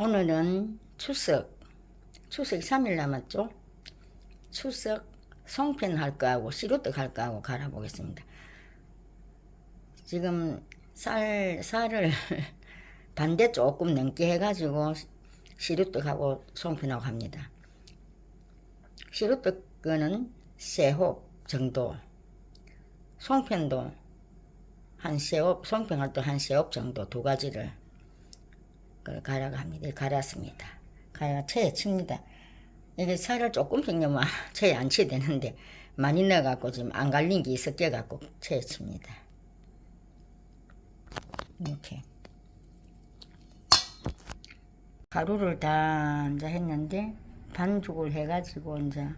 오늘은 추석, 추석 3일 남았죠? 추석 송편 할 거하고 시루떡 할 거하고 갈아보겠습니다. 지금 쌀, 쌀을 반대 조금 넘게 해가지고 시루떡하고 송편하고 합니다. 시루떡은 세홉 정도, 송편도 한 세홉, 송편할 때 한 세홉 정도 두 가지를 그걸 갈아가 합니다. 갈았습니다. 갈아 체에 칩니다. 이게 살을 조금씩 넣으면 체에 안 치야 되는데 많이 넣어갖고 지금 안 갈린 게 섞여갖고 체에 칩니다. 이렇게 가루를 다 이제 했는데 반죽을 해가지고 이제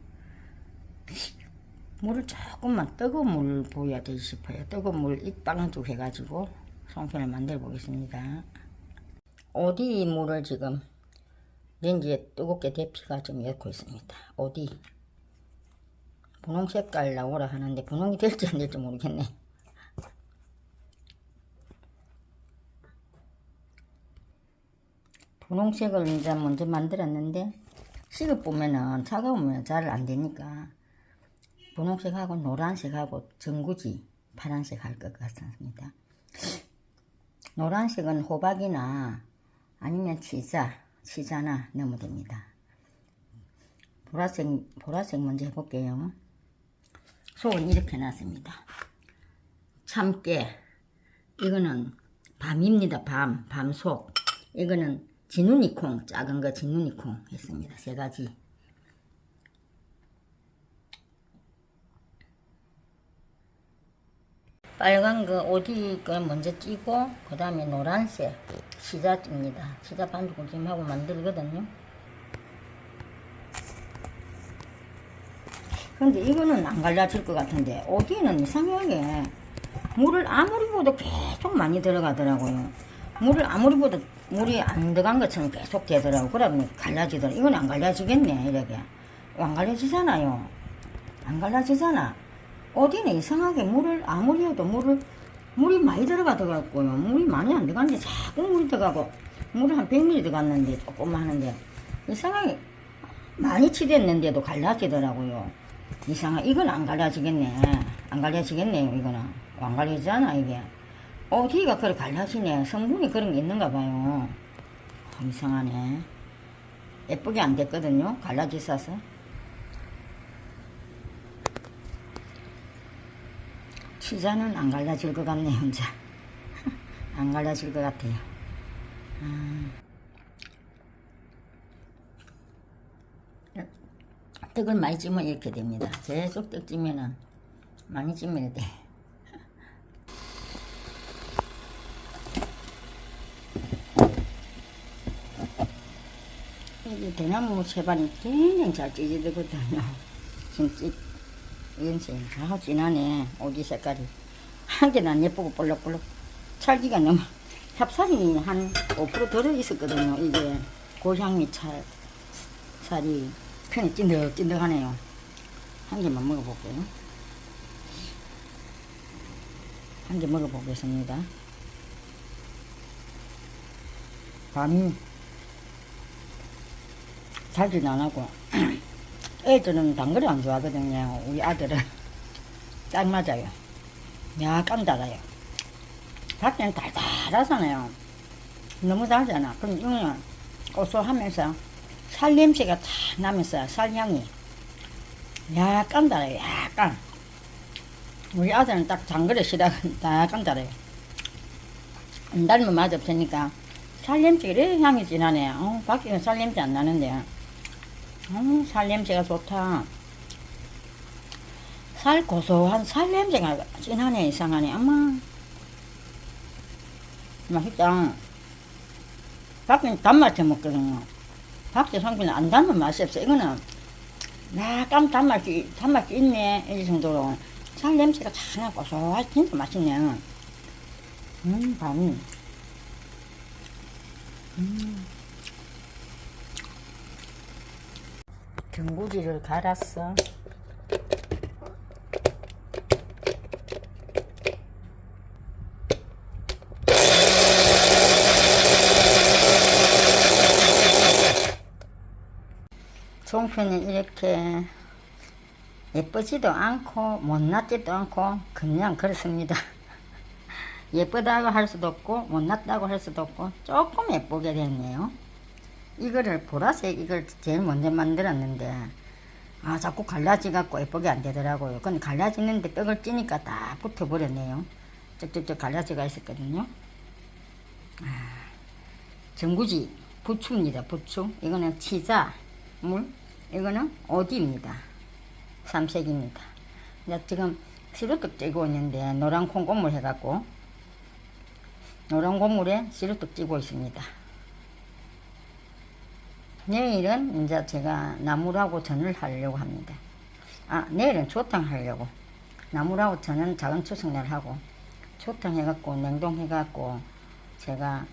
물을 조금만 뜨거운 물 부어야 돼 싶어요. 뜨거운 물 입방죽 해가지고 송편을 만들어 보겠습니다. 어디 물을 지금 렌지에 뜨겁게 데피가 좀 넣고 있습니다. 어디 분홍 색깔 나오라 하는데 분홍이 될지 안 될지 모르겠네. 분홍색을 이제 먼저 만들었는데 식어 보면은 차가우면 잘 안 되니까 분홍색하고 노란색하고 전구지 파란색 할 것 같습니다. 노란색은 호박이나 아니면 치자, 치자나 넣으면 됩니다. 보라색, 보라색 먼저 해볼게요. 속은 이렇게 놨습니다. 참깨, 이거는 밤입니다. 밤, 밤속. 이거는 진우니콩, 작은 거 진우니콩 했습니다. 세 가지. 빨간 거 어디 거 먼저 찌고 그 다음에 노란색 시자 찝니다. 시자 반죽을 지금 하고 만들거든요. 근데 이거는 안 갈라질 것 같은데 어디는 이상하게 물을 아무리 보도 계속 많이 들어가더라고요. 물을 아무리 보도 물이 안 들어간 것처럼 계속 되더라고. 그러면 갈라지더라. 이건 안 갈라지겠네 이렇게. 안 갈라지잖아요. 안 갈라지잖아. 어디는 이상하게 물을 아무리 해도 물을 물이 많이 들어가더라고요. 물이 많이 안 들어갔는데 자꾸 물이 들어가고 물을 한 100ml 들어갔는데 조금만 하는데 이상하게 많이 치댔는데도 갈라지더라고요. 이상하 이건 안 갈라지겠네. 안 갈라지겠네요. 이거는 안 갈라지잖아 이게. 어디가 그래 갈라지네. 성분이 그런 게 있는가 봐요. 아, 이상하네. 예쁘게 안 됐거든요. 갈라지셔서. 치자는 안 갈라질 것 같네 혼자 안 갈라질 것 같아요. 아. 떡을 많이 찌면 이렇게 됩니다. 계속 떡 찌면은 많이 찌면 돼 여기 대나무 채반이 굉장히 잘 찌지거든요. 지금 찌 이건지 아 진하네 오기 색깔이. 한 개는 안 예쁘고 볼록볼록. 찰기가 너무 찹쌀이 한 5% 들어 있었거든요. 이게 고향미 찰 살이 그냥 찐득찐득하네요. 한 개만 먹어볼게요. 한 개 먹어보겠습니다. 밤이 달진 안 하고 애들은 단 거를 안 좋아하거든요. 우리 아들은 딱 맞아요. 약간 달아요. 밖에는 달달하잖아요. 너무 달잖아. 그럼 이거는 고소하면서 살 냄새가 다 나면서 살향이 약간 달아요. 약간. 우리 아들은 딱 장거리 시다가 약간 달아요. 안 달면 맛없으니까 살 냄새가 이렇게 향이 진하네요. 어, 밖에는 살 냄새 안 나는데. 음, 살 냄새가 좋다. 살 고소한 살 냄새가 진하네, 이상하네. 아마. 맛있다. 밖에는 단맛에 먹거든요. 밖에 성분은 안 담은 맛이 없어. 이거는 약간 단맛이, 단맛이 있네. 이 정도로. 살 냄새가 잘 고소하고 진짜 맛있네. 음, 반. 음. 전구지를 갈았어. 종편이 이렇게 예쁘지도 않고 못났지도 않고 그냥 그렇습니다. 예쁘다고 할 수도 없고 못났다고 할 수도 없고 조금 예쁘게 됐네요. 이거를 보라색 이걸 제일 먼저 만들었는데 아 자꾸 갈라지 갖고 예쁘게 안 되더라고요. 근데 갈라지는데 떡을 찌니까 딱 붙어버렸네요. 쭉쭉쭉 갈라지가 있었거든요. 아, 전구지 부추입니다. 부추 이거는 치자 물 이거는 오디입니다. 삼색입니다. 이제 지금 시루떡 찌고 있는데 노란 콩고물 해갖고 노란 고물에 시루떡 찌고 있습니다. 내일은 이제 제가 나물하고 전을 하려고 합니다. 아, 내일은 조탕 하려고. 나물하고 전은 작은 추석날 하고, 조탕 해갖고, 냉동 해갖고, 제가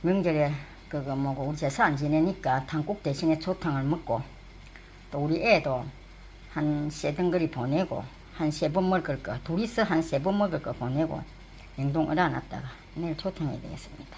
명절에 그거 뭐고, 우리 제사 안 지내니까 당국 대신에 조탕을 먹고, 또 우리 애도 한 세 덩거리 보내고, 한 세 번 먹을 거, 둘이서 한 세 번 먹을 거 보내고, 냉동 얼어놨다가 내일 조탕해야 되겠습니다.